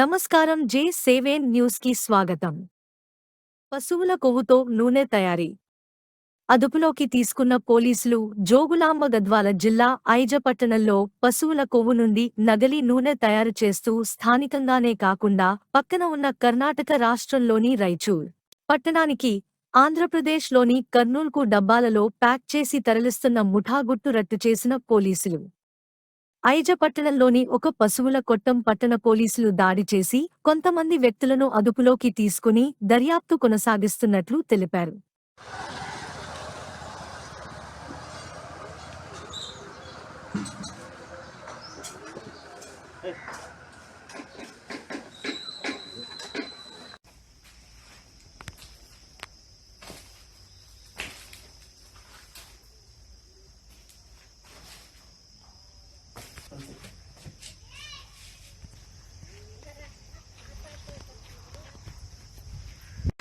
నమస్కారం జే సేవేన్ న్యూస్కి స్వాగతం. పశువుల కొవ్వుతో నూనె తయారీ. అదుపులోకి తీసుకున్న పోలీసులు జోగులాంబ గద్వాల జిల్లా ఐజ పట్టణంలో పశువుల కొవ్వు నుండి నగలి నూనె తయారు చేస్తూ స్థానికంగానే కాకుండా పక్కన ఉన్న కర్ణాటక రాష్ట్రంలోని రైచూర్ పట్టణానికి ఆంధ్రప్రదేశ్లోని కర్నూల్కు డబ్బాలలో ప్యాక్ చేసి తరలిస్తున్న ముఠాగుట్టు రట్టు చేసిన పోలీసులు. ఐజ పట్టణంలోని ఒక పశువుల కొట్టం పట్టణ పోలీసులు దాడి చేసి కొంతమంది వ్యక్తులను అదుపులోకి తీసుకుని దర్యాప్తు కొనసాగిస్తున్నట్లు తెలిపారు.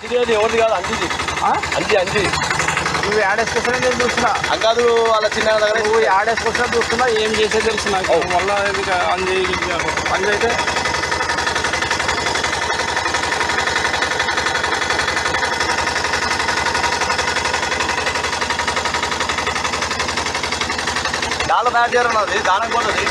ఇది ఎవరిది కాదు అంజిది. ఆ? అంజి అంజి. నువ్వు యాడేసుకొచ్చినా నేను చూస్తున్నా. అంకాదు వాళ్ళ చిన్న దగ్గర నువ్వు యాడేసుకొచ్చినా చూస్తున్నా ఏం చేసేది తెలుసు నాకు. మళ్ళా అంది పని అయితే? దానిలో తయారు చేయరు ఉన్నది దానికి పోతుంది